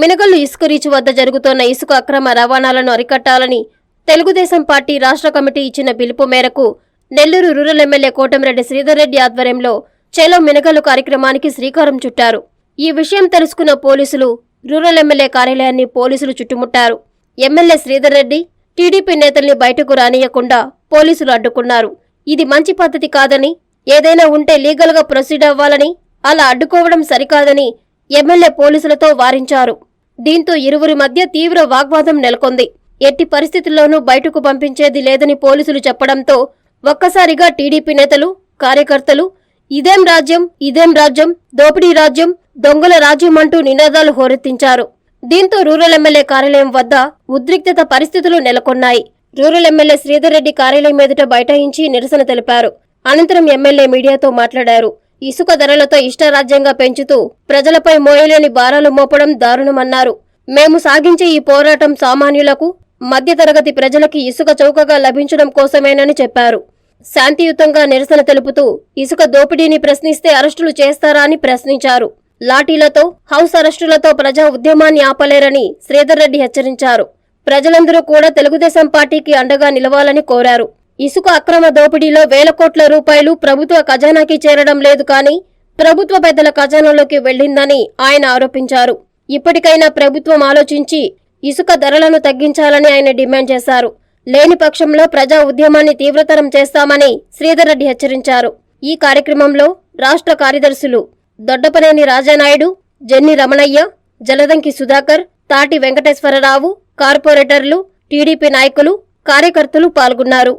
మినగల్లు ఇసుక రీచ్ వద్ద జరుగుతోన్న ఇసుక అక్రమ రవాణాలను అరికట్టాలని తెలుగుదేశం పార్టీ రాష్ట్ర కమిటీ ఇచ్చిన పిలుపు మేరకు నెల్లూరు రూరల్ ఎమ్మెల్యే కోటమిరెడ్డి శ్రీధర్రెడ్డి ఆధ్వర్యంలో చెలో మినగల్లు కార్యక్రమానికి శ్రీకారం చుట్టారు. ఈ విషయం తెలుసుకున్న పోలీసులు రూరల్ ఎమ్మెల్యే కార్యాలయాన్ని పోలీసులు చుట్టుముట్టారు. ఎమ్మెల్యే శ్రీధర్ రెడ్డి టీడీపీ నేతల్ని బయటకు రానియకుండా పోలీసులు అడ్డుకున్నారు. ఇది మంచి పద్ధతి కాదని ఏదైనా ఉంటే లీగల్గా ప్రొసీడ్ అవ్వాలని అలా అడ్డుకోవడం సరికాదని ఎమ్మెల్యే పోలీసులతో వారించారు. దీంతో ఇరువురి మధ్య తీవ్ర వాగ్వాదం నెలకొంది. ఎట్టి పరిస్థితుల్లోనూ బయటకు పంపించేది లేదని పోలీసులు చెప్పడంతో ఒక్కసారిగా టీడీపీ నేతలు కార్యకర్తలు ఇదేం రాజ్యం ఇదేం రాజ్యం దోపిడీ రాజ్యం దొంగల రాజ్యం అంటూ నినాదాలు హోరెత్తించారు. దీంతో రూరల్ ఎమ్మెల్యే కార్యాలయం వద్ద ఉద్రిక్తత పరిస్థితులు నెలకొన్నాయి. రూరల్ ఎమ్మెల్యే శ్రీధర్ రెడ్డి కార్యాలయం ఎదుట బైఠాయించి నిరసన తెలిపారు. అనంతరం ఎమ్మెల్యే మీడియాతో మాట్లాడారు. ఇసుక ధరలతో ఇష్టరాజ్యంగా పెంచుతూ ప్రజలపై మోయలేని భారాలు మోపడం దారుణమన్నారు. మేము సాగించే ఈ పోరాటం సామాన్యులకు మధ్యతరగతి ప్రజలకి ఇసుక చౌకగా లభించడం కోసమేనని చెప్పారు. శాంతియుతంగా నిరసన తెలుపుతూ ఇసుక దోపిడీని ప్రశ్నిస్తే అరెస్టులు చేస్తారా అని ప్రశ్నించారు. లాఠీలతో హౌస్ అరెస్టులతో ప్రజా ఉద్యమాన్ని ఆపలేరని శ్రీధర్ రెడ్డి హెచ్చరించారు. ప్రజలందరూ కూడా తెలుగుదేశం పార్టీకి అండగా నిలవాలని కోరారు. ఇసుక అక్రమ దోపిడీలో వేల కోట్ల రూపాయలు ప్రభుత్వ ఖజానాకి చేరడం లేదు కానీ ప్రభుత్వ పెద్దల ఖజానాలోకి వెళ్ళిందని ఆయన ఆరోపించారు. ఇప్పటికైనా ప్రభుత్వం ఆలోచించి ఇసుక ధరలను తగ్గించాలని ఆయన డిమాండ్ చేశారు. లేని పక్షంలో ప్రజా ఉద్యమాన్ని తీవ్రతరం చేస్తామని శ్రీధర్ రెడ్డి హెచ్చరించారు. ఈ కార్యక్రమంలో రాష్ట్ర కార్యదర్శులు దొడ్డపనేని రాజానాయుడు జెన్ని రమణయ్య జలదంకి సుధాకర్ తాటి వెంకటేశ్వరరావు కార్పొరేటర్లు టీడీపీ నాయకులు కార్యకర్తలు పాల్గొన్నారు.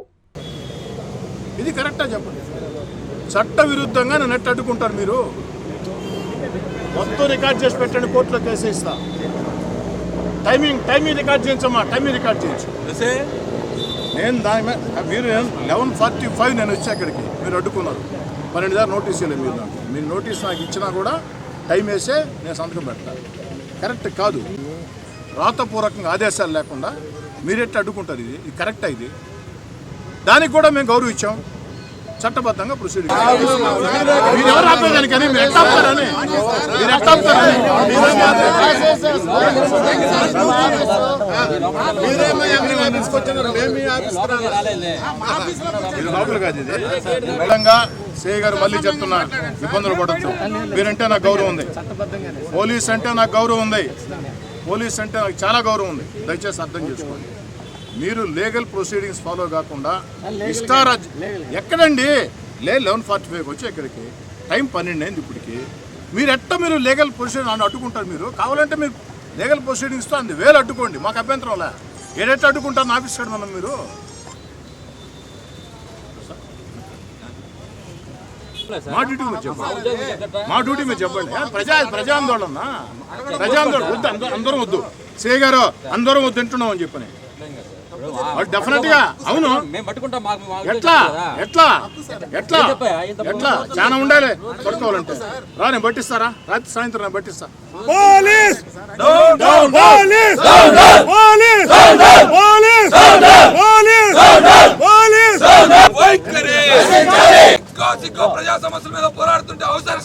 ఇది కరెక్టా చెప్పండి? చట్ట విరుద్ధంగా నన్ను ఎట్ట అడ్డుకుంటారు మీరు? మొత్తం రికార్డ్ చేసి పెట్టండి కోర్టులో కేసు ఇస్తా టైమింగ్ టైమింగ్ రికార్డ్ చేయించమ్మా టైమింగ్ రికార్డ్ చేయించు. నేను దాని మీద మీరు లెవెన్ ఫార్టీ ఫైవ్ నేను వచ్చా ఇక్కడికి మీరు అడ్డుకున్నారు. పన్నెండు దాకా నోటీస్ ఇవ్వలేదు మీరు నాకు. మీరు నోటీస్ నాకు ఇచ్చినా కూడా టైం వేసే నేను సంతకం పెడతాను కరెక్ట్ కాదు. రాతపూర్వకంగా ఆదేశాలు లేకుండా మీరెట్టు అడ్డుకుంటారు ఇది? ఇది కరెక్టా ఇది? దానికి కూడా మేము గౌరవం ఇచ్చాం చట్టబద్ధంగా ప్రొసీడింగ్ మీరు ఎవరు ఆపేదానికని మీరు ఎట్లా ఆపుతారని? మీరు ఎట్లా ఆపుతారని? లోపల కాదు ఇది సేయ్ గారు మళ్ళీ చెప్తున్నా ఇబ్బందులు పడచ్చు మీరంటే నాకు గౌరవం ఉంది. పోలీస్ అంటే నాకు గౌరవం ఉంది. పోలీస్ అంటే నాకు చాలా గౌరవం ఉంది. దయచేసి అర్థం చేసుకోండి. మీరు లీగల్ ప్రొసీడింగ్స్ ఫాలో కాకుండా ఇష్టారాజ్ ఎక్కడండి? లే లెవెన్ ఫార్టీ ఫైవ్కి వచ్చి ఇక్కడికి టైం పన్నెండు అయింది ఇప్పటికి. మీరు ఎట్ట మీరు లీగల్ ప్రొసీడింగ్ అని అడ్డుకుంటారు మీరు? కావాలంటే మీరు లీగల్ ప్రొసీడింగ్స్తో అంది వేలు అడ్డుకోండి. మాకు అభ్యంతరం లే. ఏడెట్ట అడ్డుకుంటారు? ఆఫీస్ కాడ మనం మీరు. మా డ్యూటీ మీరు చెప్పండి. మా డ్యూటీ మీరు చెప్పండి. ప్రజా ప్రజా ఆందోళన ప్రజా ఆందోళన వద్దు అంద- అందరం వద్దు. సే గారు అందరం వద్దు తింటున్నాం అని చెప్పని. డెఫినెట్గా. అవును. మేము పట్టుకుంటాం మాకు మాకు ఎట్లా. ఎట్లా? ఎట్లా? ఎట్లా? చాలా ఉండాలి. పట్టుకోవాలంటే రా నేను పట్టిస్తారా రాత్రి సాయంత్రం నేను పట్టిస్తా. ప్రజా సమస్యల మీద పోరాడుతుంటే అవసరం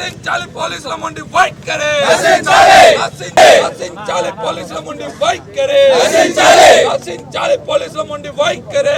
చేయడం రక్షించాలి పోలీసుల ముండి వైఖరి రక్షించాలి పోలీసుల ముండి వైఖరి రక్షించాలి పోలీసుల ముండి వైఖరి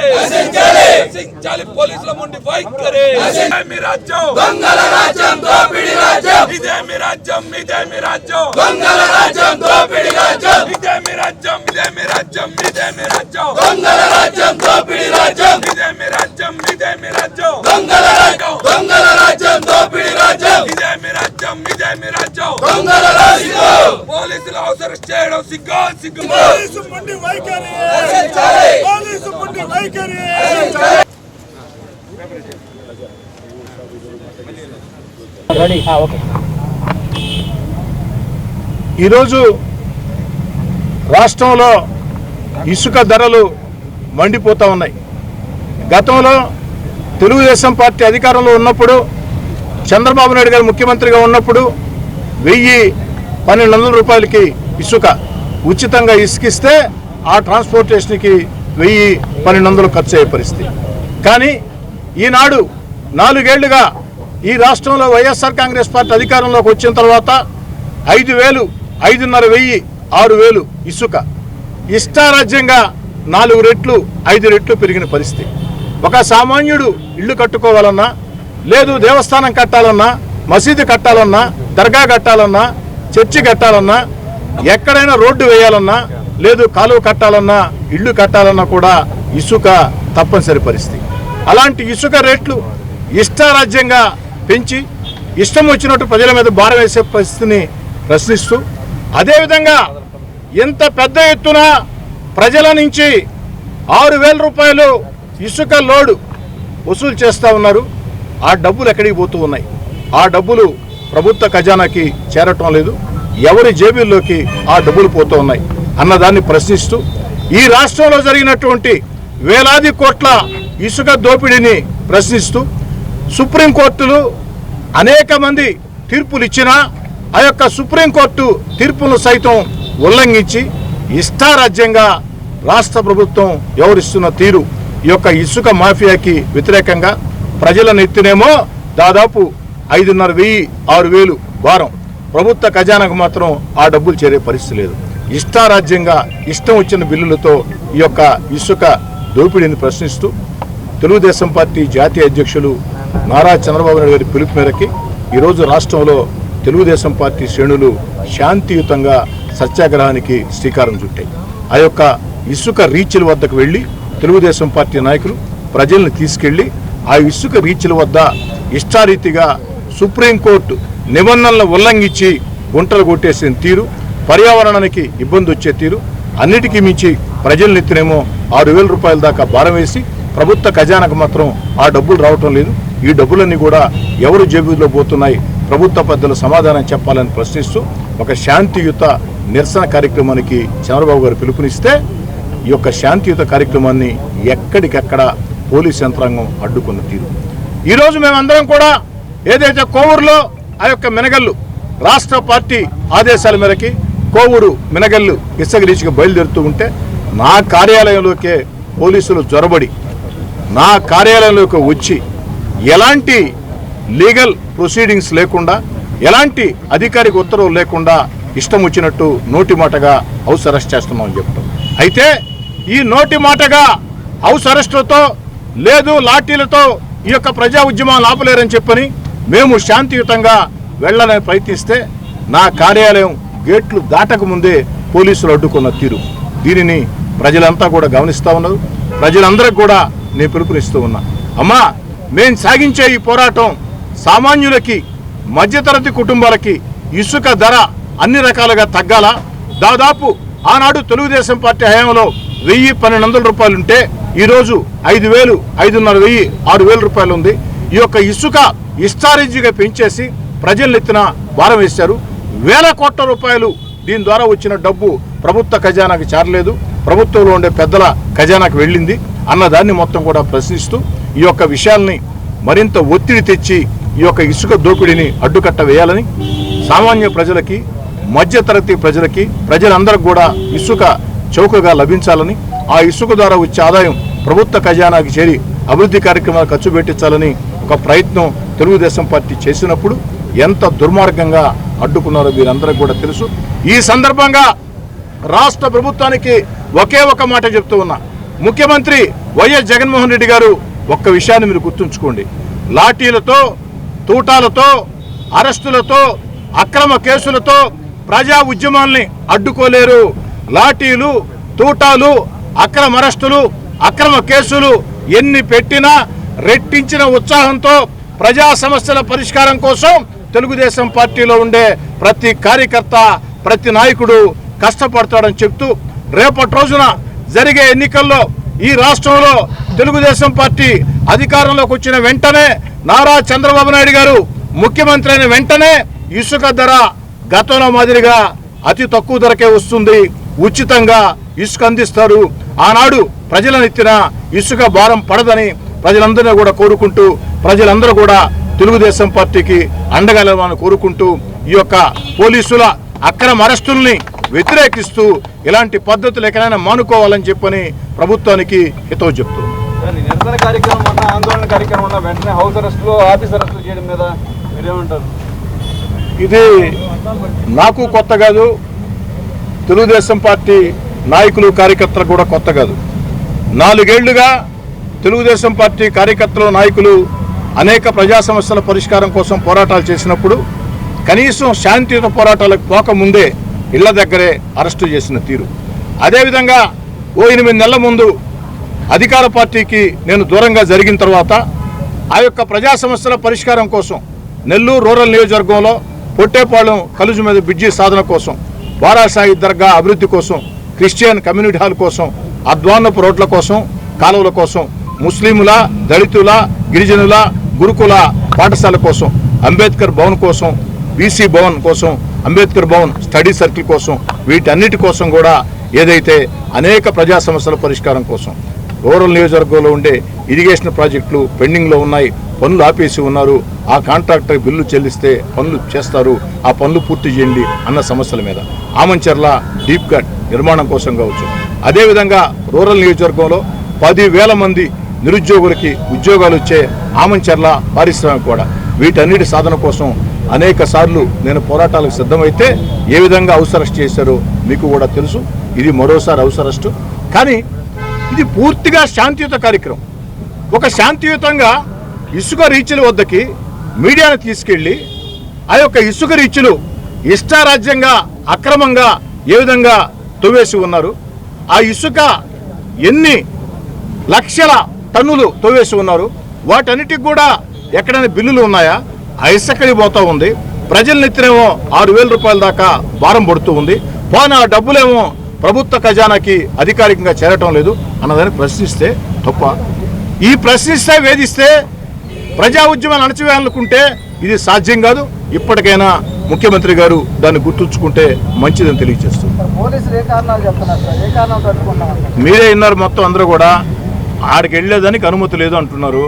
రక్షించాలి పోలీసుల ముండి వైఖరి ఇదే మీ రాజ్యం దొంగల రాజ్యం దోపిడి రాజ్యం ఇదే మీ రాజ్యం ఇదే మీ రాజ్యం దొంగల రాజ్యం దోపిడి రాజ్యం ఇదే మీ రాజ్యం ఇదే మీ రాజ్యం ఇదే మీ రాజ్యం దొంగల రాజ్యం దోపిడి రాజ్యం ఇదే మీ రాజ్యం ఇదే మీ రాజ్యం దొంగల రాజ్యం దొంగల రాజ్యం దోపిడి రాజ్యం ఇదే మీ రాజ్యం ఇదే మీ రాజ్యం. పోలీసులు అవసరం చేయడం సిగ్గు సిగ్గు! ఈరోజు రాష్ట్రంలో ఇసుక ధరలు మండిపోతూ ఉన్నాయి. గతంలో తెలుగుదేశం పార్టీ అధికారంలో ఉన్నప్పుడు చంద్రబాబు నాయుడు గారు ముఖ్యమంత్రిగా ఉన్నప్పుడు వెయ్యి పన్నెండు వందల రూపాయలకి ఇసుక ఉచితంగా ఇసుకిస్తే ఆ ట్రాన్స్పోర్టేషన్కి వెయ్యి పన్నెండు వందలు ఖర్చు అయ్యే పరిస్థితి. కానీ ఈనాడు నాలుగేళ్ళుగా ఈ రాష్ట్రంలో వైఎస్ఆర్ కాంగ్రెస్ పార్టీ అధికారంలోకి వచ్చిన తర్వాత ఐదు వేలు ఐదున్నర వెయ్యి ఆరు వేలు ఇసుక. ఇష్టారాజ్యంగా నాలుగు రెట్లు ఐదు రెట్లు పెరిగిన పరిస్థితి. ఒక సామాన్యుడు ఇల్లు కట్టుకోవాలన్నా లేదు దేవస్థానం కట్టాలన్నా మసీదు కట్టాలన్నా దర్గా కట్టాలన్నా చర్చి కట్టాలన్నా ఎక్కడైనా రోడ్డు వేయాలన్నా లేదు కాలువ కట్టాలన్నా ఇల్లు కట్టాలన్నా కూడా ఇసుక తప్పనిసరి పరిస్థితి. అలాంటి ఇసుక రేట్లు ఇష్టారాజ్యంగా పెంచి ఇష్టం వచ్చినట్టు ప్రజల మీద భారం వేసే పరిస్థితిని ప్రశ్నిస్తూ అదేవిధంగా ఇంత పెద్ద ఎత్తున ప్రజల నుంచి ఆరు వేల రూపాయలు ఇసుక లోడు వసూలు చేస్తూ ఉన్నారు. ఆ డబ్బులు ఎక్కడికి పోతూ ఉన్నాయి? ఆ డబ్బులు ప్రభుత్వ ఖజానాకి చేరటం లేదు. ఎవరి జేబుల్లోకి ఆ డబ్బులు పోతూ ఉన్నాయి? అన్నదాన్ని ప్రశ్నిస్తూ ఈ రాష్ట్రంలో జరిగినటువంటి వేలాది కోట్ల ఇసుక దోపిడీని ప్రశ్నిస్తూ సుప్రీంకోర్టులు అనేక మంది తీర్పులు ఇచ్చినా ఆ యొక్క సుప్రీంకోర్టు తీర్పును సైతం ఉల్లంఘించి ఇష్టారాజ్యంగా రాష్ట్ర ప్రభుత్వం వ్యవహరిస్తున్న తీరు ఈ యొక్క ఇసుక మాఫియాకి వ్యతిరేకంగా ప్రజల నెత్తినేమో దాదాపు ఐదున్నర వెయ్యి ఆరు వేలు భారం. ప్రభుత్వ ఖజానాకు మాత్రం ఆ డబ్బులు చేరే పరిస్థితి లేదు. ఇష్టారాజ్యంగా ఇష్టం వచ్చిన బిల్లులతో ఈ యొక్క ఇసుక దోపిడీని ప్రశ్నిస్తూ తెలుగుదేశం పార్టీ జాతీయ అధ్యక్షులు నారా చంద్రబాబు నాయుడు గారి పిలుపు మేరకి ఈరోజు రాష్ట్రంలో తెలుగుదేశం పార్టీ శ్రేణులు శాంతియుతంగా సత్యాగ్రహానికి శ్రీకారం చుట్టాయి. ఆ యొక్క ఇసుక రీచ్ల వద్దకు వెళ్ళి తెలుగుదేశం పార్టీ నాయకులు ప్రజల్ని తీసుకెళ్ళి ఆ ఇసుక రీచ్ల వద్ద ఇష్టారీతిగా సుప్రీంకోర్టు నిబంధనలను ఉల్లంఘించి గుంటలు కొట్టేసిన తీరు పర్యావరణానికి ఇబ్బంది వచ్చే తీరు అన్నిటికీ మించి ప్రజలనెత్తినేమో ఆరు వేల రూపాయల దాకా భారం వేసి ప్రభుత్వ ఖజానాకు మాత్రం ఆ డబ్బులు రావటం లేదు. ఈ డబ్బులన్నీ కూడా ఎవరు జేబులో పోతున్నాయి? ప్రభుత్వ పెద్దలు సమాధానం చెప్పాలని ప్రశ్నిస్తూ ఒక శాంతియుత నిరసన కార్యక్రమానికి చంద్రబాబు గారు పిలుపునిస్తే ఈ యొక్క శాంతియుత కార్యక్రమాన్ని ఎక్కడికెక్కడ పోలీస్ యంత్రాంగం అడ్డుకున్న తీరు. ఈరోజు మేమందరం కూడా ఏదైతే కోవూరులో ఆ యొక్క మినగల్లు రాష్ట్ర పార్టీ ఆదేశాల మేరకి కోవూరు మినగల్లు ఇసగిరీచికి బయలుదేరుతూ ఉంటే నా కార్యాలయంలోకే పోలీసులు జొరబడి నా కార్యాలయంలోకి వచ్చి ఎలాంటి లీగల్ ప్రొసీడింగ్స్ లేకుండా ఎలాంటి అధికారిక ఉత్తర్వులు లేకుండా ఇష్టం వచ్చినట్టు నోటి మాటగా హౌస్ అరెస్ట్ చేస్తున్నామని చెప్తాం. అయితే ఈ నోటి మాటగా హౌస్ అరెస్టులతో లేదు లాఠీలతో ఈ యొక్క ప్రజా ఉద్యమాలు ఆపలేరని చెప్పని మేము శాంతియుతంగా వెళ్ళాలని ప్రయత్నిస్తే నా కార్యాలయం గేట్లు దాటక ముందే పోలీసులు అడ్డుకున్న తీరు. దీనిని ప్రజలంతా కూడా గమనిస్తూ ఉన్నారు. ప్రజలందరికీ కూడా నేను పిలుపునిస్తూ ఉన్నా. అమ్మా మేము సాగించే ఈ పోరాటం సామాన్యులకి మధ్యతరగతి కుటుంబాలకి ఇసుక ధర అన్ని రకాలుగా తగ్గాల? దాదాపు ఆనాడు తెలుగుదేశం పార్టీ హయాంలో వెయ్యి పన్నెండు వందల రూపాయలు ఉంటే ఈరోజు ఐదు వేలు ఐదున్నర వెయ్యి ఆరు వేల రూపాయలు ఉంది. ఈ యొక్క ఇసుక ఇష్టారీజీగా పెంచేసి ప్రజలెత్తిన భారం వేశారు. వేల కోట్ల రూపాయలు దీని ద్వారా వచ్చిన డబ్బు ప్రభుత్వ ఖజానాకి చేరలేదు. ప్రభుత్వంలో ఉండే పెద్దల ఖజానాకి వెళ్ళింది. అన్న దాన్ని మొత్తం కూడా ప్రశ్నిస్తూ ఈ యొక్క విషయాల్ని మరింత ఒత్తిడి తెచ్చి ఈ యొక్క ఇసుక దోపిడీని అడ్డుకట్ట వేయాలని సామాన్య ప్రజలకి మధ్యతరగతి ప్రజలకి ప్రజలందరికీ కూడా ఇసుక చౌకగా లభించాలని ఆ ఇసుక ద్వారా వచ్చే ఆదాయం ప్రభుత్వ ఖజానాకి చేరి అభివృద్ధి కార్యక్రమాలు ఖర్చు పెట్టించాలని ఒక ప్రయత్నం తెలుగుదేశం పార్టీ చేసినప్పుడు ఎంత దుర్మార్గంగా అడ్డుకున్నారో మీరందరికీ కూడా తెలుసు. ఈ సందర్భంగా రాష్ట్ర ప్రభుత్వానికి ఒకే ఒక మాట చెప్తూ ఉన్నా. ముఖ్యమంత్రి వైఎస్ జగన్మోహన్ రెడ్డి గారు ఒక్క విషయాన్ని మీరు గుర్తుంచుకోండి. లాఠీలతో తూటాలతో అరెస్టులతో అక్రమ కేసులతో ప్రజా ఉద్యమాల్ని అడ్డుకోలేరు. లాఠీలు తూటాలు అక్రమ అరెస్టులు అక్రమ కేసులు ఎన్ని పెట్టినా రెట్టించిన ఉత్సాహంతో ప్రజా సమస్యల పరిష్కారం కోసం తెలుగుదేశం పార్టీలో ఉండే ప్రతి కార్యకర్త ప్రతి నాయకుడు కష్టపడతాడని చెప్తూ రేపటి రోజున జరిగే ఎన్నికల్లో ఈ రాష్ట్రంలో తెలుగుదేశం పార్టీ అధికారంలోకి వచ్చిన వెంటనే నారా చంద్రబాబు నాయుడు గారు ముఖ్యమంత్రి అయిన వెంటనే ఇసుక ధర గతంలో మాదిరిగా అతి తక్కువ ధరకే వస్తుంది. ఉచితంగా ఇసుక అందిస్తారు. ఆనాడు ప్రజలను ఎత్తిన ఇసుక భారం పడదని ప్రజలందరినీ కూడా కోరుకుంటూ ప్రజలందరూ కూడా తెలుగుదేశం పార్టీకి అండగా నిలవాలని కోరుకుంటూ ఈ యొక్క పోలీసుల అక్రమ అరెస్టుల్ని వ్యతిరేకిస్తూ ఇలాంటి పద్ధతులు ఎక్కడైనా మానుకోవాలని చెప్పని ప్రభుత్వానికి హితవు చెప్తుంది నిరసన కార్యక్రమం ఆందోళన కార్యక్రమం వెంటనే హౌస్ అరెస్టులు ఆఫీస్ అరెస్టులు చేయడం మీద మీరేమంటారు? ఇది నాకు కొత్త కాదు తెలుగుదేశం పార్టీ నాయకులు కార్యకర్తలు కూడా కొత్త కాదు. నాలుగేళ్ళుగా తెలుగుదేశం పార్టీ కార్యకర్తలు నాయకులు అనేక ప్రజా సమస్యల పరిష్కారం కోసం పోరాటాలు చేసినప్పుడు కనీసం శాంతియుత పోరాటాలకు పోకముందే ఇళ్ళ దగ్గరే అరెస్టు చేసిన తీరు. అదేవిధంగా ఓ ఎనిమిది నెలల ముందు అధికార పార్టీకి నేను దూరంగా జరిగిన తర్వాత ఆ యొక్క ప్రజా సమస్యల పరిష్కారం కోసం నెల్లూరు రూరల్ నియోజకవర్గంలో పొట్టేపాళెం కలుజు మీద బ్రిడ్జి సాధన కోసం బారాసాయి దర్గా అభివృద్ధి కోసం క్రిస్టియన్ కమ్యూనిటీ హాల్ కోసం అద్వాన్నపు రోడ్ల కోసం కాలువల కోసం ముస్లింల దళితుల గిరిజనుల గురుకుల పాఠశాల కోసం అంబేద్కర్ భవన్ కోసం బీసీ భవన్ కోసం అంబేద్కర్ భవన్ స్టడీ సర్కిల్ కోసం వీటన్నిటి కోసం కూడా ఏదైతే అనేక ప్రజా సమస్యల పరిష్కారం కోసం రూరల్ నియోజకవర్గంలో ఉండే ఇరిగేషన్ ప్రాజెక్టులు పెండింగ్లో ఉన్నాయి పనులు ఆపేసి ఉన్నారు ఆ కాంట్రాక్టర్ బిల్లు చెల్లిస్తే పనులు చేస్తారు ఆ పనులు పూర్తి చేయండి అన్న సమస్యల మీద. ఆమంచర్ల డీప్ కట్ నిర్మాణం కోసం కావచ్చు. అదేవిధంగా రూరల్ నియోజకవర్గంలో పదివేల మంది నిరుద్యోగులకి ఉద్యోగాలు ఇచ్చే ఆమంచర్ల పారిశ్రామిక కూడా వీటన్నిటి సాధన కోసం అనేక సార్లు నేను పోరాటాలకు సిద్ధమైతే ఏ విధంగా హౌస్ అరెస్ట్ చేశారో మీకు కూడా తెలుసు. ఇది మరోసారి హౌస్ అరెస్టు. కానీ ఇది పూర్తిగా శాంతియుత కార్యక్రమం. ఒక శాంతియుతంగా ఇసుక రీచ్ల వద్దకి మీడియాను తీసుకెళ్ళి ఆ యొక్క ఇసుక రీచ్లు ఇష్టారాజ్యంగా అక్రమంగా ఏ విధంగా తవ్వేసి ఉన్నారు? ఆ ఇసుక ఎన్ని లక్షల టన్నులు తవ్వేసి ఉన్నారు? వాటన్నిటికి కూడా ఎక్కడైనా బిల్లులు ఉన్నాయా? ఆ ఇసుకడి పోతూ ఉంది. ప్రజల నెత్తినేమో ఆరు వేల రూపాయల దాకా భారం పడుతూ ఉంది. పోనీ ఆ డబ్బులేమో ప్రభుత్వ ఖజానాకి అధికారికంగా చేరటం లేదు అన్నదాన్ని ప్రశ్నిస్తే తప్ప. ఈ ప్రశ్నిస్తే వేధిస్తే ప్రజా ఉద్యమాన్ని అణచివేయాలనుకుంటే ఇది సాధ్యం కాదు. ఇప్పటికైనా ముఖ్యమంత్రి గారు దాన్ని గుర్తుంచుకుంటే మంచిదని తెలియజేస్తుంది. మీరే విన్నారు మొత్తం అందరూ కూడా ఆడికి వెళ్ళేదానికి అనుమతి లేదు అంటున్నారు.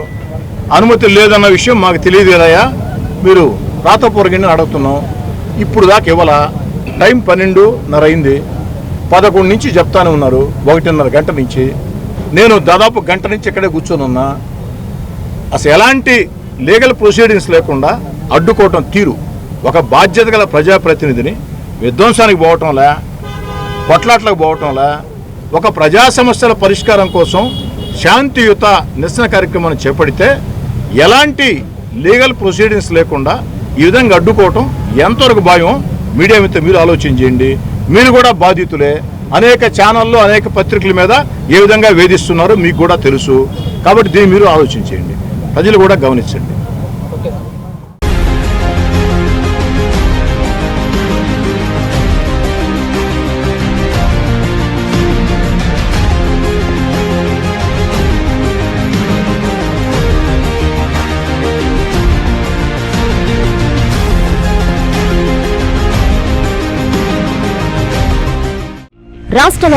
అనుమతి లేదన్న విషయం మాకు తెలియదు కదయ్యా. మీరు రాతపూర్వకంగా అడుగుతున్నాం. ఇప్పుడు దాకా ఇవ్వాలా. టైం పన్నెండున్నర అయింది. పదకొండు నుంచి చెప్తానే ఉన్నారు. ఒకటిన్నర గంట నుంచి. నేను దాదాపు గంట నుంచి ఇక్కడే కూర్చొని ఉన్నా. అసలు ఎలాంటి లీగల్ ప్రొసీడింగ్స్ లేకుండా అడ్డుకోవటం తీరు. ఒక బాధ్యత గల ప్రజాప్రతినిధిని విధ్వంసానికి పోవటంలా కొట్లాట్లకు పోవటంలా ఒక ప్రజా సమస్యల పరిష్కారం కోసం శాంతియుత నిరసన కార్యక్రమాన్ని చేపడితే ఎలాంటి లీగల్ ప్రొసీడింగ్స్ లేకుండా ఈ విధంగా అడ్డుకోవటం ఎంతవరకు భయం మీడియా మీద మీరు ఆలోచన చేయండి. మీరు కూడా బాధితులే. అనేక ఛానళ్ళు అనేక పత్రికల మీద ఏ విధంగా వేధిస్తున్నారో మీకు కూడా తెలుసు. కాబట్టి దీన్ని మీరు ఆలోచించేయండి ప్రజలు కూడా గమనించండి. రాష్ట్ర